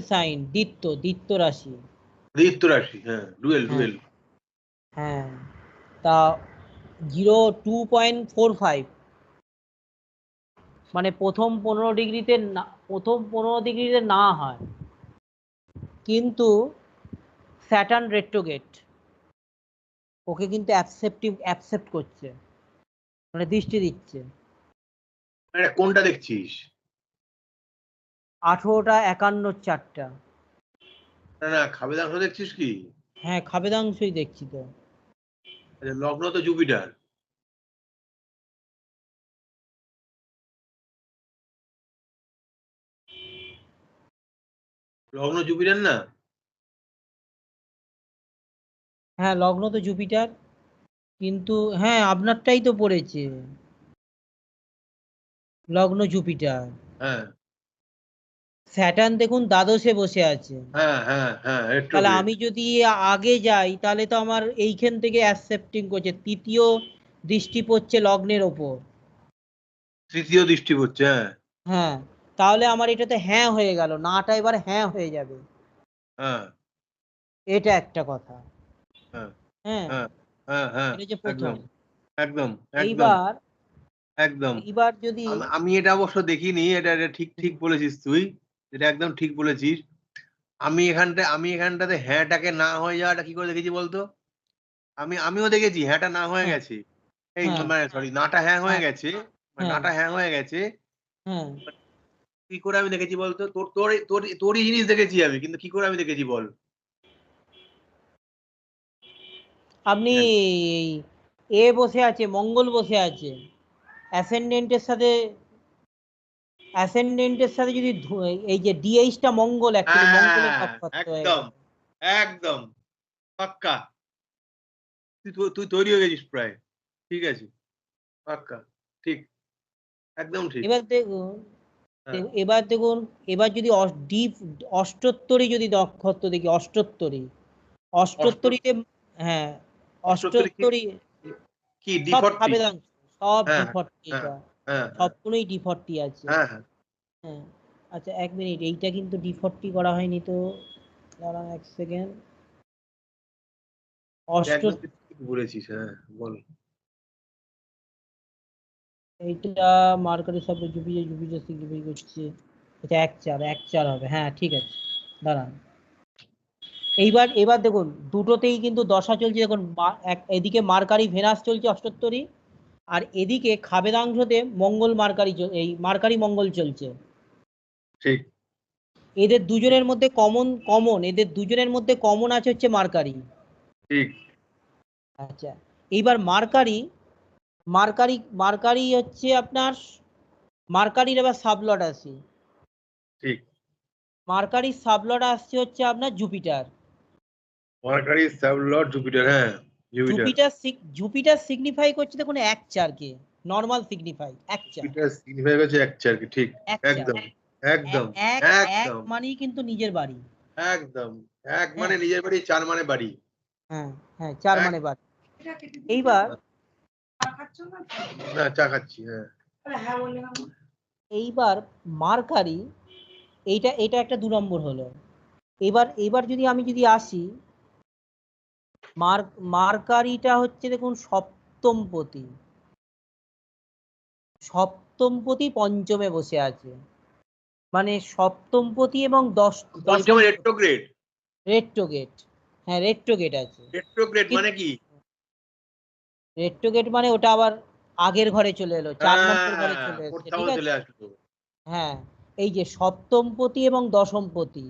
Sign রাশি রাশি হ্যাঁ ডুয়েল হ্যাঁ। ডুয়েল হ্যাঁ তা zero two point four five মানে প্রথম পনেরো ডিগ্রিতে না প্রথম পনেরো ডিগ্রিতে না হয়। কিন্তু স্যাটার্ন রেট্রোগেট ওকে কিন্তু অ্যাকসেপ্টিভ অ্যাকসেপ্ট করছে। মানে দৃষ্টি দিচ্ছে। কোনটা দেখছিস? আঠেরোটা একান্ন চারটা। না না খাবেদাংশ দেখছিস কি? হ্যাঁ খাবেদাংশই দেখছি তো। আচ্ছা, লগ্ন তো জুপিটার। লগ্ন জুপিটার না? হ্যাঁ লগ্ন তো জুপিটার কিন্তু হ্যাঁ আপনারটাই তো পড়েছে। লগ্ন জুপিটার। হ্যাঁ। স্যাটার্ন দেখুন দ্বাদশে বসে আছে। হ্যাঁ হ্যাঁ হ্যাঁ তাহলে আমি যদি আগে যাই তাহলে তো আমার এইখান থেকে অ্যাকসেপ্টিং করছে তৃতীয় দৃষ্টি পড়ছে লগ্নের ওপর। তৃতীয় দৃষ্টি পড়ছে হ্যাঁ। হ্যাঁ তাহলে আমার এটাতে হ্যাঁ হয়ে গেল নাটা এবার হ্যাঁ হয়ে যাবে। হ্যাঁ। এটা একটা কথা। হ্যাঁ, হ্যাঁ হ্যাঁ হ্যাঁ হ্যাঁ একদম একদম এইবার একদম। এইবার যদি আমি এটা অবশ্য দেখিনি এটা এটা ঠিক ঠিক বলেছিস তুই। এটা একদম ঠিক বলেছিস। আমি এখানটা আমি এখানটাতে হ্যাঁটাকে না হয়ে যাওয়াটা কি করে দেখেছি বলতো? আমি আমিও দেখেছি হ্যাঁটা না হয়ে হ্যাঁ। গেছে। এই হ্যাঁ। মানে সরি নাটা হ্যাঁ হয়ে হ্যাঁ। গেছে মানে হ্যাঁ। নাটা হ্যাঁ হয়ে গেছে। হ্যাঁ কি করে আমি দেখেছি বলতো? তোর তোর তোর তোরই জিনিস দেখেছি আমি কিন্তু কি করে আমি দেখেছি বল? আপনি এ বসে আছে মঙ্গল বসে আছে। অ্যাসেন্ডেন্টের সাথে অ্যাসেন্ডেন্টের সাথে যদি এই যে ডিএইচটা মঙ্গল অ্যাকচুয়ালি মঙ্গলের হয়ে একদম একদম পাক্কা। তুই তুই তৈরি হয়ে গেছিস প্রায় ঠিক আছে পাক্কা ঠিক একদম ঠিক। এবার দেখুন হ্যাঁ। এবার দেখুন এবার যদি ডিপ অষ্টোত্তরী যদি নক্ষত্র দেখি অষ্টোত্তরী অষ্টোত্তরীতে হ্যাঁ অষ্টোত্তরী কি? সব ডিফর্টি হ্যাঁ, হ্যাঁ, এটা সবগুলোই ডিফর্টি আছে। হ্যাঁ হ্যাঁ। আচ্ছা এক মিনিট। এইটা কিন্তু ডিফর্টি করা হয়নি তো। দাঁড়ান এক সেকেন্ড। অষ্ট বলেছিস হ্যাঁ বল। এইটা সিগনিফাই করছে। আচ্ছা এক চার এক চার হবে। হ্যাঁ ঠিক আছে। দাঁড়ান। এইবার এবার দেখুন দুটোতেই কিন্তু দশা চলছে। দেখুন এদিকে মার্কারি ভেনাস চলছে অষ্টোত্তরী। আর এদিকে খাবেদাংশতে মঙ্গল মার্কারি এই মার্কারি মঙ্গল চলছে। ঠিক। এদের দুজনের মধ্যে কমন কমন এদের দুজনের মধ্যে কমন আছে হচ্ছে মার্কারি। ঠিক। আচ্ছা এইবার মার্কারি মার্কারি মার্কারি হচ্ছে আপনার মার্কারির এবার সাবলট আছে। ঠিক। মার্কারির সাবলট আসছে হচ্ছে আপনার জুপিটার। মার্কারি সাবলট জুপিটার হ্যাঁ। Jupiter Jupiter sig- Jupiter signify করছে দেখুন এক চারকে নর্মাল সিগনিফাই এক চার। জুপিটার সিগনিফাই করছে এক চার কি ঠিক একদম একদম এক একদম। মানেই কিন্তু নিজের বাড়ি। একদম এক মানে নিজের বাড়ি চার মানে বাড়ি। হ্যাঁ হ্যাঁ চার মানে বাড়ি। এইবার না? চা খাচ্ছি হ্যাঁ। এইবার মার্কারি এইটা এটা একটা দু নম্বর হলো। এবার এবার যদি আমি যদি আসি মার মার্কারিটা হচ্ছে দেখুন সপ্তমপতি সপ্তমপতি পঞ্চমে বসে আছে। মানে সপ্তমপতি এবং দশ পঞ্চম রেট্রোগ্রেড রেট্রোগেট হ্যাঁ রেট্রোগেট আছে। রেট্রোগ্রেড মানে কি? রেট্রোগেট মানে ওটা আবার আগের ঘরে চলে এলো চার নম্বর ঘরে হ্যাঁ, চলে এসেছে ঠিক আছে? হ্যাঁ এই যে সপ্তমপতি এবং দশমপতি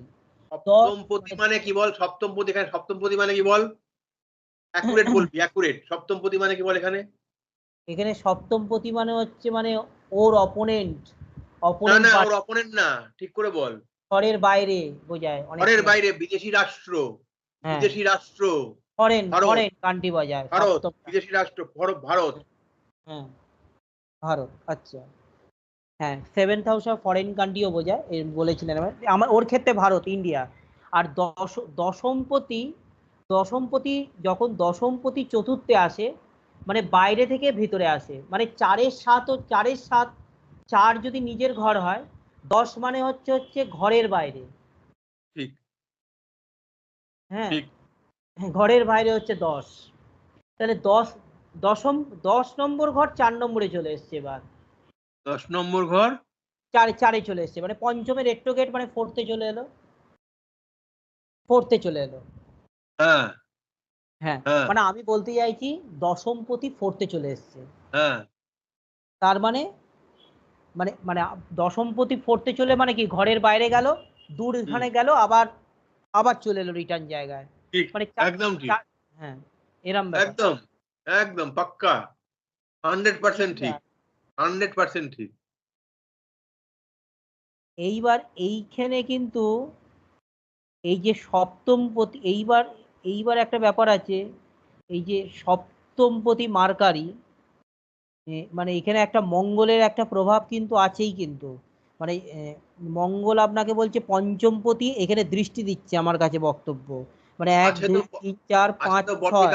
সপ্তমপতি মানে কি বল? সপ্তমপতি এখানে সপ্তমপতি মানে কি বল? অ্যাকুরেট বলবি অ্যাকুরেট সপ্তমপতি মানে কি বল এখানে? এখানে সপ্তমপতি মানে হচ্ছে মানে ওর অপোনেন্ট অপোনেন্ট না ওর অপোনেন্ট না। ঠিক করে বল। বাইরে বোঝায় বাইরে বিদেশি রাষ্ট্র। হ্যাঁ। বিদেশি রাষ্ট্র। ফরেন ফরেন কান্ট্রি বোঝায় ভারত বিদেশি রাষ্ট্র ভারত ভারত। হ্যাঁ ভারত আচ্ছা। হ্যাঁ সেভেন্থ হাউস অফ ফরেন কান্ট্রিও বোঝায় বলেছিলেন। আমার আমার ওর ক্ষেত্রে ভারত ইন্ডিয়া আর দশ দশমপতি দশমপতি যখন দশমপতি চতুর্থে আসে মানে বাইরে থেকে ভিতরে আসে মানে চারের সাত ও চারের সাত চার যদি নিজের ঘর হয় দশ মানে হচ্ছে হচ্ছে ঘরের বাইরে। ঠিক। হ্যাঁ। হ্যাঁ, ঘরের বাইরে হচ্ছে দশ। তাহলে দশ দশম দশ নম্বর ঘর চার নম্বরে চলে এসছে এবার। দশ নম্বর ঘর? চারে চারে চলে এসছে মানে পঞ্চমের রেট্রো গেট মানে ফোর্থে চলে এলো। ফোর্থে চলে এলো। হ্যাঁ। হ্যাঁ হ্যাঁ। মানে আমি বলতে চাইছি দশমপতি ফোর্থে চলে এসছে। হ্যাঁ। তার মানে মানে মানে দশমপতি ফোর্থে চলে মানে কি ঘরের বাইরে গেল দূর এখানে গেল আবার আবার চলে এলো রিটার্ন জায়গায়। মানে একদম ঠিক। হ্যাঁ এরম একদম একদম পাক্কা। হান্ড্রেড পার্সেন্ট ঠিক হান্ড্রেড পার্সেন্ট ঠিক। এইবার এইখানে কিন্তু এই যে সপ্তমপতি এইবার এইবার একটা ব্যাপার আছে এই যে সপ্তমপতি মার্কারি মানে এখানে একটা মঙ্গলের একটা প্রভাব কিন্তু আছেই কিন্তু। মানে মঙ্গল আপনাকে বলছে পঞ্চমপতি এখানে দৃষ্টি দিচ্ছে আমার কাছে বক্তব্য। মানে এক দুই তিন চার পাঁচ ছয়।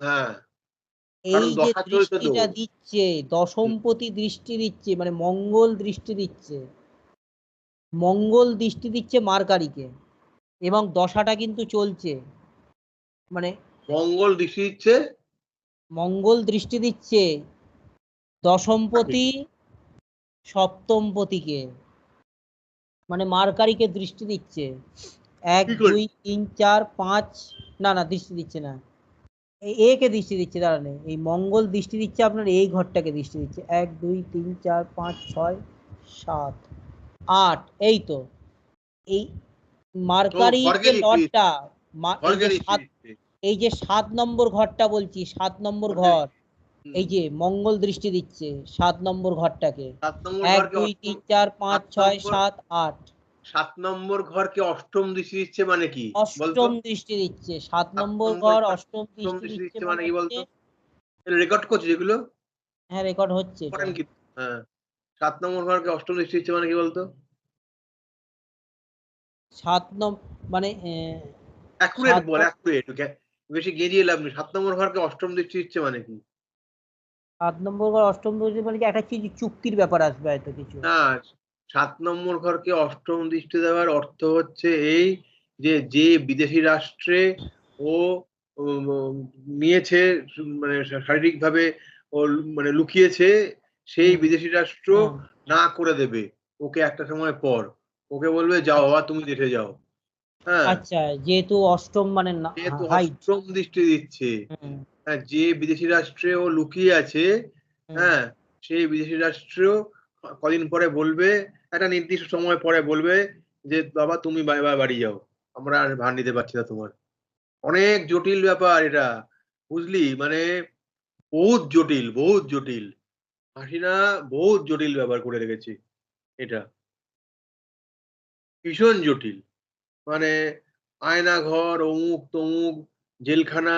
হ্যাঁ। এই যে। দৃষ্টিটা দিচ্ছে দশমপতি দৃষ্টি দিচ্ছে মানে মঙ্গল দৃষ্টি দিচ্ছে। মঙ্গল দৃষ্টি দিচ্ছে মার্কারিকে। এবং দশাটা কিন্তু চলছে। মানে মঙ্গল দৃষ্টি দিচ্ছে। মঙ্গল দৃষ্টি দিচ্ছে। দশমপতি সপ্তমপতিকে। মানে মার্কারিকে দৃষ্টি দিচ্ছে। এক কি? দুই তিন চার পাঁচ না না দৃষ্টি দিচ্ছে না। এই একে দৃষ্টি দিচ্ছে? দাঁড়ানে এই মঙ্গল দৃষ্টি দিচ্ছে আপনার এই ঘরটাকে দৃষ্টি দিচ্ছে। এক দুই তিন চার পাঁচ ছয় সাত আট এই তো। এই মার্কারি যে লটটা এই যে সাত নম্বর ঘরটা বলছি সাত নম্বর ঘর এই যে মঙ্গল দৃষ্টি দিচ্ছে সাত নম্বর ঘরটাকে। এক দুই তিন চার পাঁচ ছয় সাত আট। সাত নম্বর ঘরকে অষ্টম দৃষ্টি দিচ্ছে মানে কি? অষ্টম দৃষ্টি দিচ্ছে সাত নম্বর ঘর অষ্টম দৃষ্টি দিচ্ছে মানে মানে কি বলতো? রেকর্ড করছে যেগুলো? হ্যাঁ রেকর্ড হচ্ছে। হ্যাঁ। সাত নম্বর ঘরকে অষ্টম দৃষ্টি দিচ্ছে মানে কি বলতো? সাত নম্বর মানে অ্যাকুরেট বল অ্যাকুরেট বেশি গেরিয়ে লাভ নেই। সাত নম্বর ঘরকে অষ্টম দৃষ্টি দিচ্ছে মানে কি? সাত নম্বর ঘর অষ্টম দৃষ্টি মানে কি? একটা চুক্তির ব্যাপার আসবে হয়তো কিছু। না সাত নম্বর ঘরকে অষ্টম দৃষ্টি দেওয়ার অর্থ হচ্ছে এই যে যে বিদেশি রাষ্ট্রে ও নিয়েছে মানে শারীরিকভাবে ও মানে লুকিয়েছে সেই বিদেশি রাষ্ট্র না করে দেবে ওকে একটা সময় পর। ওকে বলবে যাও বাবা তুমি দেশে যাও। আচ্ছা যেহেতু অষ্টম মানে অষ্টম দৃষ্টি দিচ্ছে। হ্যাঁ, যে বিদেশি রাষ্ট্রে ও লুকিয়ে আছে হ্যাঁ সেই বিদেশি রাষ্ট্র কদিন পরে বলবে একটা নির্দিষ্ট সময় পরে বলবে যে বাবা তুমি বাড়ি যাও। আমরা আর ভার নিতে পারছি না তোমার। অনেক জটিল ব্যাপার এটা বুঝলি? মানে বহুত জটিল বহুত জটিল। হাসিনা বহুত জটিল ব্যাপার করে রেখেছে এটা। ভীষণ জটিল। মানে আয়না ঘর অমুক তমুক জেলখানা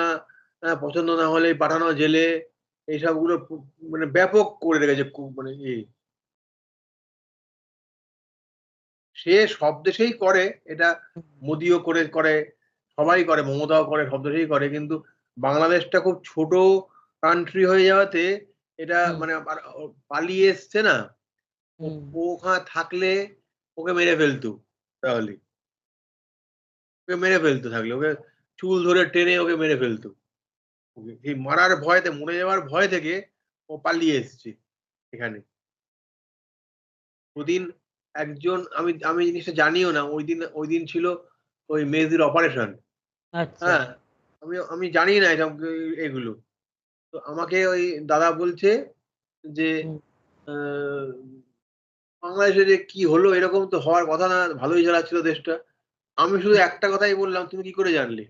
পছন্দ না হলে পাঠানো জেলে এইসবগুলো পু- মানে ব্যাপক করে রেখেছে মানে এই সে সব দেশেই করে এটা মোদিও করে করে সবাই করে মমতাও করে সব দেশেই করে কিন্তু বাংলাদেশটা খুব ছোট কান্ট্রি হয়ে যাওয়াতে এটা মানে পালিয়ে এসছে না। ওখানে থাকলে ওকে মেরে ফেলতো তাহলে। ওকে মেরে ফেলতো থাকলে ওকে চুল ধরে টেনে ওকে মেরে ফেলতো। ওকে এই মারার ভয়তে মরে যাওয়ার ভয় থেকে ও পালিয়ে এসছে এখানে। ওদিন একজন আমি আমি জিনিসটা জানিও না ওই দিন ওই দিন ছিল ওই মেয়েদের অপারেশন আচ্ছা। হ্যাঁ আমি আমি জানি না এসব এগুলো। তো আমাকে ওই দাদা বলছে যে আহ, বাংলাদেশে যে কি হলো এরকম তো হওয়ার কথা না ভালোই চালাচ্ছিল দেশটা। আমি শুধু একটা কথাই বললাম তুমি কি করে জানলে?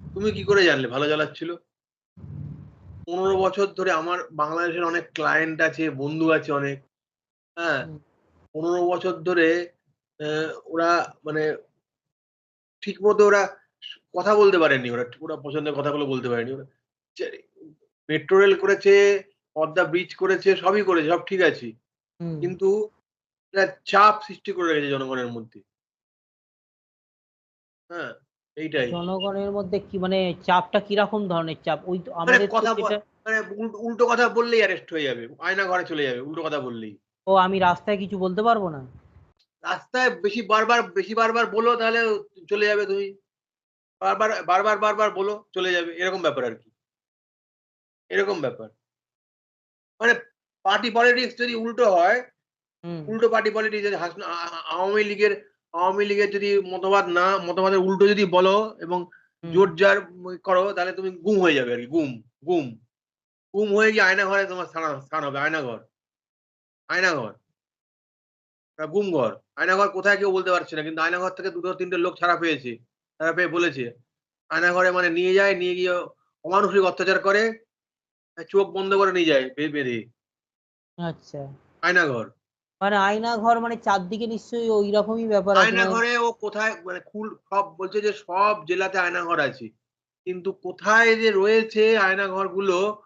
তুমি কি করে জানলে? ভালো চালাচ্ছিল পনেরো বছর ধরে আমার বাংলাদেশের অনেক ক্লায়েন্ট আছে বন্ধু আছে অনেক। হ্যাঁ? পনেরো বছর ধরে ওরা মানে ঠিক মতো ওরা কথা বলতে পারেনি। ওরা ওরা পছন্দের কথাগুলো বলতে পারেনি। ওরা মেট্রো রেল করেছে পদ্মা ব্রিজ করেছে সবই করেছে সব ঠিক আছে। কিন্তু চাপ সৃষ্টি করে রেখেছে জনগণের মধ্যে। হ্যাঁ এইটাই। জনগণের মধ্যে কি মানে চাপটা কীরকম ধরনের চাপ? ওই তো মানে আমাদের কথা মানে উল্টো কথা বললেই অ্যারেস্ট হয়ে যাবে। আয়না ঘরে চলে যাবে উল্টো কথা বললেই। ও আমি রাস্তায় কিছু বলতে পারব না? রাস্তায় বেশি বারবার বেশি বারবার বলো তাহলে চলে যাবে তুমি। বারবার বারবার বারবার বলো চলে যাবে। এরকম ব্যাপার আর কি। এরকম ব্যাপার। মানে পার্টি পলিটিক্স যদি উল্টো হয় উল্টো পার্টি পলিটিক্স যদি আওয়ামী লীগের আওয়ামী লীগের যদি মতবাদ না মতবাদের উল্টো যদি বলো এবং হুম। জোর জার করো তাহলে তুমি গুম হয়ে যাবে আর কি গুম গুম। গুম হয়ে গিয়ে আয়না ঘরে তোমার স্থান হবে আয়নাঘর আয়নাঘর ওটা গুম ঘর। আয়নাঘর কোথায় কেউ বলতে পারছে না কিন্তু আয়নাঘর থেকে দুটো তিনটে লোক ছাড়া পেয়েছে ছাড়া পেয়ে বলেছে। আয়নাঘরে মানে নিয়ে যায় নিয়ে গিয়ে অমানুষিক অত্যাচার করে চোখ বন্ধ করে নিয়ে যায় বেঁধে। আচ্ছা। আয়নাঘর মানে আয়না ঘর মানে চারদিকে নিশ্চয়ই ওই রকমই ব্যাপার আছে আয়না ঘরে ও কোথায় মানে খুল, সব বলছে যে সব জেলাতে আয়না ঘর আছে। কিন্তু কোথায় যে রয়েছে আয়না ঘরগুলো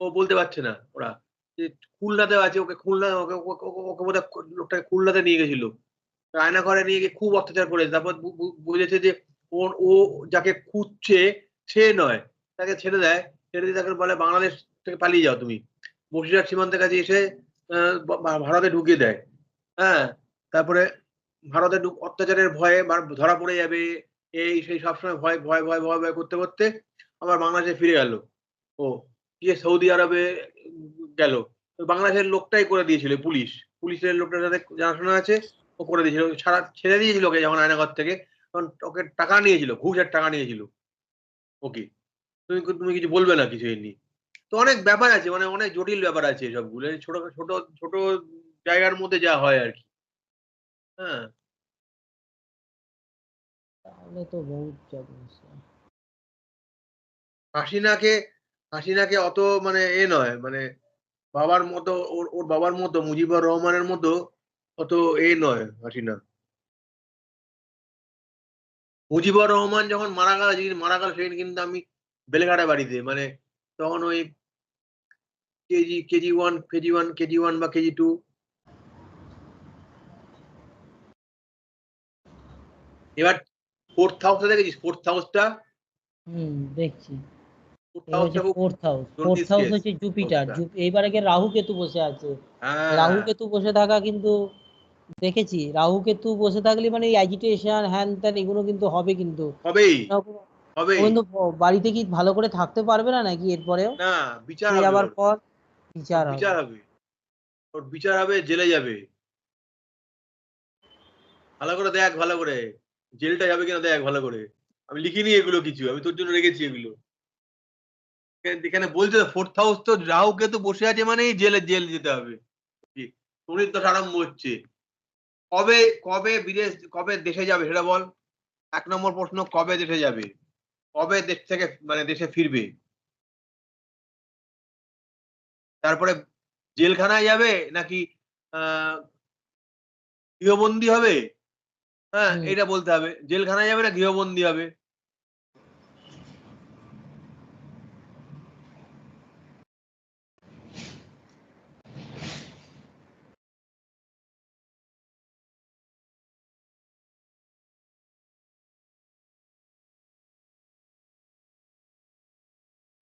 ও বলতে পারছে না ওরা। যে খুলনাতে আছে, ওকে খুলনা, ওকে, ওকে- বোধহয় লোকটাকে খুলনাতে নিয়ে গেছিল। আয়না ঘরে নিয়ে গিয়ে খুব অত্যাচার করেছে। তারপর বুঝেছে যে ও ও যাকে খুঁজছে, সে নয়। তাকে ছেড়ে দেয়। ছেড়ে দিয়ে তাকে বলে, বাংলাদেশ থেকে পালিয়ে যাও তুমি। বসিরহাট সীমান্তের কাছে এসে ভারতে ঢুকিয়ে দেয়। হ্যাঁ? তারপরে ভারতে অত্যাচারের ভয়ে ধরা পড়ে যাবে, এই সেই সবসময় ভয় ভয় ভয় ভয় ভয় করতে করতে আবার বাংলাদেশে ফিরে গেল। ও, গিয়ে সৌদি আরবে গেল। বাংলাদেশের লোকটাই করে দিয়েছিল, পুলিশ। পুলিশের লোকটার সাথে জানাশোনা আছে, ও করে দিয়েছিল। ছাড়া ছেড়ে দিয়েছিল ওকে যখন আয়নাঘর থেকে। তখন ওকে টাকা নিয়েছিল ঘুষের টাকা নিয়েছিল। ওকে তুমি তুমি কিছু বলবে না কিছু এমনি? তো অনেক ব্যাপার আছে মানে অনেক জটিল ব্যাপার আছে সবগুলো এই ছোট ছোট ছোট জায়গার মধ্যে যা হয় আর কি। হ্যাঁ। তাহলে তো বহুত হাসিনাকে হাসিনাকে অত মানে এ নয় মানে বাবার মতো ওর ওর বাবার মতো মুজিবুর রহমানের মতো অত এ নয় হাসিনা। মুজিবুর রহমান যখন মারা গেল মারা গেল সেদিন কিন্তু আমি বেলেঘাটা বাড়িতে মানে তখন ওই KG KG one KG one KG one বা কেজি টু এবার ফোর্থ হাউসটা দেখেছিস? ফোর্থ হাউসটা হুম দেখছি। জুপিটার এইবার আগে রাহু কেতু বসে আছে। হ্যাঁ। রাহু কেতু বসে থাকা কিন্তু দেখেছি। রাহু কেতু বসে থাকলে মানে অ্যাজিটেশন হ্যান ত্যান এগুলো কিন্তু হবে কিন্তু। হবেই। বাড়িতে কি ভালো করে থাকতে পারবে না নাকি এরপরেও? না বিচার ওর। পর। বিচার হবে। ওর বিচার হবে, জেলে যাবে। ভালো করে দেখ, ভালো করে। জেলটা যাবে কিনা দেখ, ভালো করে। আমি লিখিনি এগুলো কিছু, আমি তোর জন্য রেখেছি এগুলো। এখানে- বলছে ফোর্থ হাউস তো রাহু কেতু বসে আছে মানেই জেলে, জেল যেতে হবে। শরীর তো আরম্ভ হচ্ছে। কবে কবে বিদেশ, কবে দেশে যাবে সেটা বল। এক নম্বর প্রশ্ন, কবে দেশে যাবে? কবে দেশ থেকে মানে দেশে ফিরবে? তারপরে জেলখানায় যাবে নাকি আহ গৃহবন্দী হবে? হ্যাঁ এটা বলতে হবে। জেলখানায় যাবে না গৃহবন্দী হবে?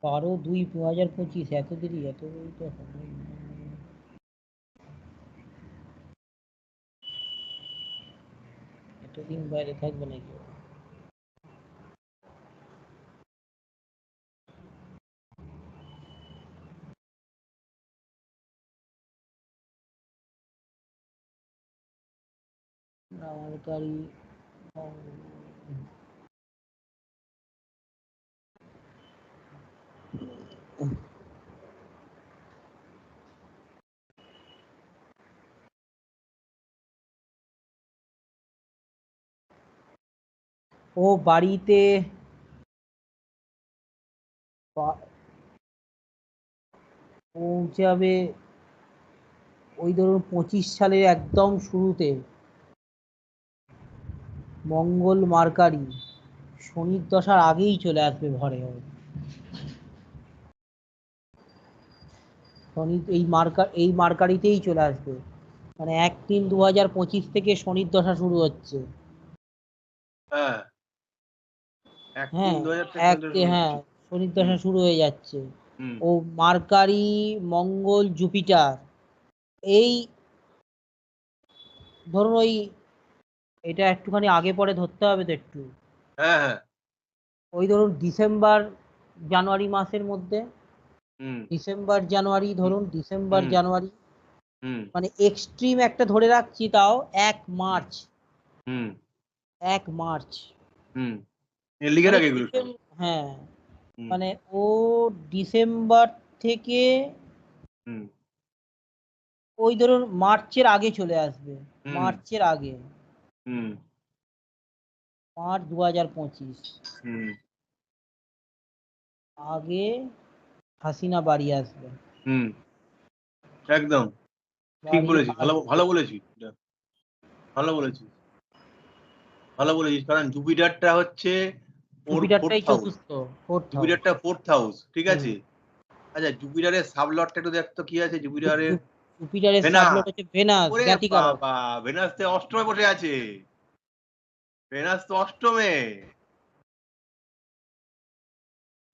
বারো দুই দু হাজার পঁচিশ এত দেরি এত দেরি তো হবে না। এতদিন বাইরে থাকবে নাকি ও? আমার গাড়ি ও বাড়িতে পৌঁছাবে ওই ধরুন পঁচিশ সালের একদম শুরুতে। মঙ্গল মার্কারি শনির দশার আগেই চলে আসবে ঘরে। শনি এই মার্কা, এই মার্কারিতেই চলে আসবে। মানে এক তিন দু হাজার পঁচিশ থেকে শনির দশা শুরু হচ্ছে। হ্যাঁ। হ্যাঁ হ্যাঁ। শনির দশা শুরু হয়ে যাচ্ছে। ও মার্কারি মঙ্গল জুপিটার এই ধরুন ওই এটা একটুখানি আগে পরে ধরতে হবে তো একটু। হ্যাঁ হ্যাঁ। ওই ধরুন ডিসেম্বর জানুয়ারি মাসের মধ্যে। হুম। ডিসেম্বর জানুয়ারি ধরুন ডিসেম্বর জানুয়ারি। মানে এক্সট্রিম একটা ধরে রাখছি তাও এক মার্চ। হুম। এক মার্চ। মানে রাখ এগুলো হ্যাঁ। মানে ও ডিসেম্বর থেকে ওই ধরুন মার্চের আগে চলে আসবে মার্চের আগে। মার্চ দু হাজার পঁচিশ আগে হাসিনা বাড়ি আসবে। হুম। একদম। ঠিক বাড়ি বলেছিস। ভালো ভালো বলেছিস ভালো বলেছিস। ভালো বলেছিস। কারণ জুপিটারটা হচ্ছে জুপিটারটা ফোর্থ হাউস ঠিক আছে? আচ্ছা জুপিটারের সাবলটটা একটু দেখতো কি আছে? জুপিটারের জুপিটারের সাবলট হচ্ছে ভেনাস ওরে বাবা ভেনাস তো অষ্টমে বসে আছে। ভেনাস তো অষ্টমে।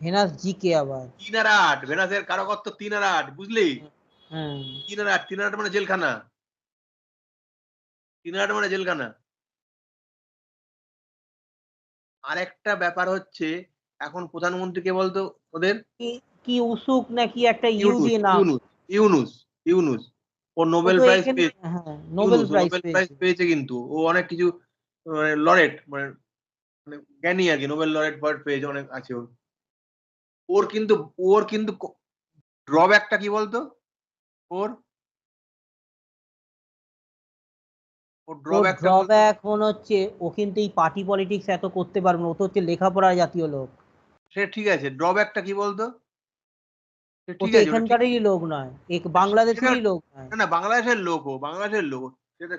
ভেনাস জিকে আবার। তিন আর আট ভেনাসের কারকত্ব তিন আর আট বুঝলি? হ্যাঁ তিন আর আট তিন আর আট মানে জেলখানা। তিন আর আট মানে জেলখানা। আর একটা ব্যাপার হচ্ছে এখন প্রধানমন্ত্রী কে বলতো ওদের? কি- উসুক নাকি একটা ইউ ইউনুস দিয়ে নাম? ইউনুস ইউনুস ও নোবেল প্রাইজ পেয়েছে। হ্যাঁ নোবেল প্রাইজ পেয়েছে। কিন্তু। ও অনেক কিছু মানে লরেট মানে মানে জ্ঞানী আর কি নোবেল লরেট ফারেট পেয়েছে অনেক আছে ওর। ওর কিন্তু ওর কিন্তু ড্রব্যাকটা কি বলতো? ওর ড্রব্যাক মনে হচ্ছে ও কিন্তু এই পার্টি পলিটিক্স এত করতে পারবে না ও তো হচ্ছে লেখাপড়া জাতীয় লোক। সে ঠিক আছে ড্রব্যাকটা কি বলতো? ঠিক আছে এখানকারই লোক নয় এক বাংলাদেশেরই লোক নয়। না বাংলাদেশের লোক ও বাংলাদেশের লোক সেটা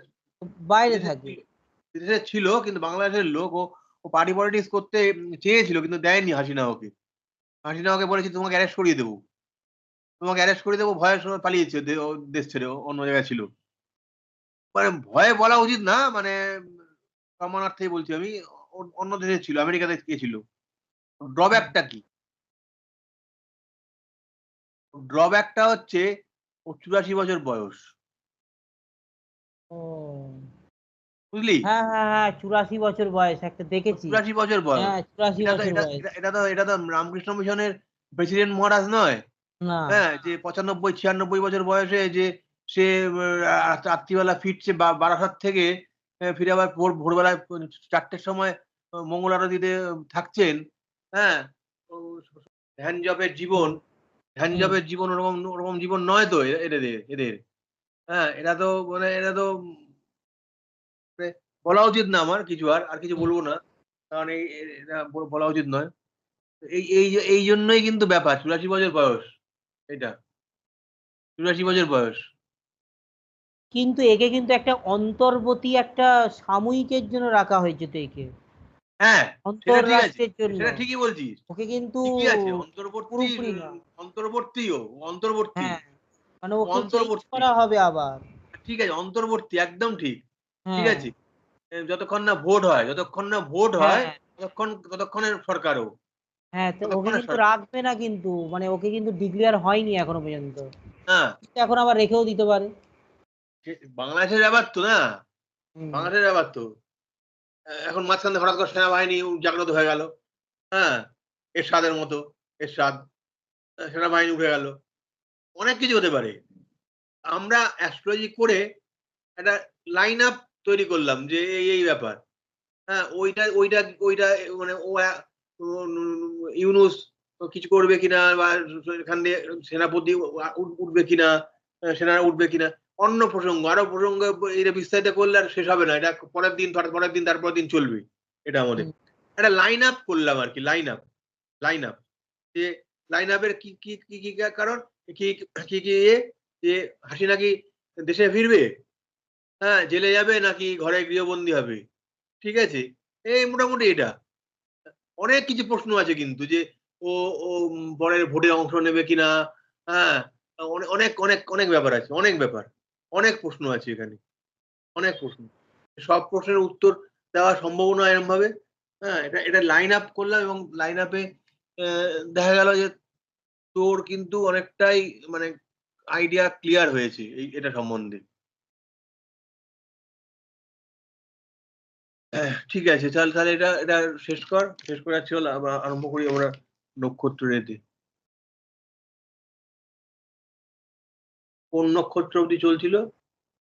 বাইরে থাকে ছিল- বিদেশে ছিল কিন্তু বাংলাদেশের লোক ও ও পার্টি পলিটিক্স করতে চেয়েছিল কিন্তু দেয়নি হাসিনা ওকে হাসিনা ওকে বলেছে তোমাকে অ্যারেস্ট করিয়ে দেবো। তোমাকে অ্যারেস্ট করে দেবো ভয়ের সময় পালিয়েছে দেশ ছেড়ে অন্য জায়গায় ছিল। মানে ভয়ে বলা উচিত না মানে সম্মানার্থেই বলছি আমি অন্য দেশে ছিল আমেরিকাতে গিয়েছিল ড্রব্যাকটা কি? ড্রব্যাকটা হচ্ছে ও চুরাশি বছর বয়স। বুঝলি? হ্যাঁ হ্যাঁ হ্যাঁ চুরাশি বছর বয়স একটা দেখেছি। চুরাশি বছর বয়স। হ্যাঁ চুরাশি বছর এটা তো এটা তো রামকৃষ্ণ মিশনের প্রেসিডেন্ট মহারাজ নয়। হ্যাঁ যে পঁচানব্বই ছিয়ানব্বই বছর বয়সে যে সে রাত্রিবেলা ফিরছে বা- বারাসাত থেকে ফিরে আবার ভোর ভোরবেলায় চারটের সময় মঙ্গল আরতিতে থাকছেন হ্যাঁ? ধ্যান জবের জীবন ধ্যান। জবের জীবন ওরকম ওরকম জীবন নয় তো এদের এদের। হ্যাঁ এরা তো মানে এরা তো মানে বলা উচিত না আমার কিছু আর আর কিছু বলব না। কারণ এই বলা উচিত নয়। এই এই এই জন্যই কিন্তু ব্যাপার চুরাশি বছর বয়স এটা চুরাশি বছর বয়স। কিন্তু একে কিন্তু একটা অন্তর্বর্তী একটা সাময়িকের জন্য রাখা হয়েছে তো একে। হ্যাঁ অন্তর্রাষ্ট্রের জন্য। সেটা ঠিকই বলছিস। ওকে কিন্তু অন্তর্বর্তী অন্তর্বর্তীও অন্তর্বর্তী। হ্যাঁ মানে ওকে অন্তর্বর্তী। করা হবে আবার। ঠিক আছে অন্তর্বর্তী একদম ঠিক। ঠিক হ্যাঁ, আছে যতক্ষণ না ভোট হয় যতক্ষণ না ভোট হয় হ্যাঁ, ততক্ষণ ততক্ষণের সরকারও। হ্যাঁ তো ওকে কিন্তু সরকার। রাখবে না কিন্তু মানে ওকে কিন্তু ডিক্লেয়ার হয়নি এখনও পর্যন্ত। হ্যাঁ। এখন আবার রেখেও দিতে পারে। বাংলাদেশের ব্যাপার তো না? বাংলাদেশের ব্যাপার তো। এখন মাঝখানে হঠাৎ করে সেনাবাহিনী জাগ্রত হয়ে গেল হ্যাঁ? এরশাদের মতো এরশাদ সেনাবাহিনী উঠে গেল। অনেক কিছু হতে পারে। আমরা অ্যাস্ট্রোলজি করে একটা লাইন আপ তৈরি করলাম যে এই এই ব্যাপার। হ্যাঁ ওইটা ওইটা ওইটা মানে ও ইউনুস কিছু করবে কিনা বা এখান দিয়ে সেনাপতি উঠবে কিনা সেনারা উঠবে কিনা অন্য প্রসঙ্গ আরও প্রসঙ্গ এটা বিস্তারিত করলে আর শেষ হবে না। এটা পরের দিন পরের দিন তারপর দিন চলবে। এটা আমাদের। একটা লাইন আপ করলাম আর কি লাইন আপ লাইন আপ যে লাইন আপের কি কি কি কি কারণ? কি কি কি ইয়ে যে হাসিনা কি দেশে ফিরবে? হ্যাঁ জেলে যাবে নাকি ঘরে গৃহবন্দী হবে? ঠিক আছে? এই মোটামুটি এটা। অনেক কিছু প্রশ্ন আছে কিন্তু যে ও ও পরের ভোটে অংশ নেবে কিনা? হ্যাঁ অনে- অনেক অনেক অনেক ব্যাপার আছে অনেক ব্যাপার। অনেক প্রশ্ন আছে এখানে। অনেক প্রশ্ন। সব প্রশ্নের উত্তর দেওয়া সম্ভব নয় এরকম ভাবে হ্যাঁ এটা এটা লাইন আপ করলাম এবং লাইন আপে দেখা গেল যে তোর কিন্তু অনেকটাই মানে আইডিয়া ক্লিয়ার হয়েছে এই, এটা সম্বন্ধে। ঠিক আছে। তাহলে তাহলে এটা এটা শেষ কর। শেষ করে চল আবার আরম্ভ করি আমরা নক্ষত্র রেতে কোন নক্ষত্র অবধি চলছিল।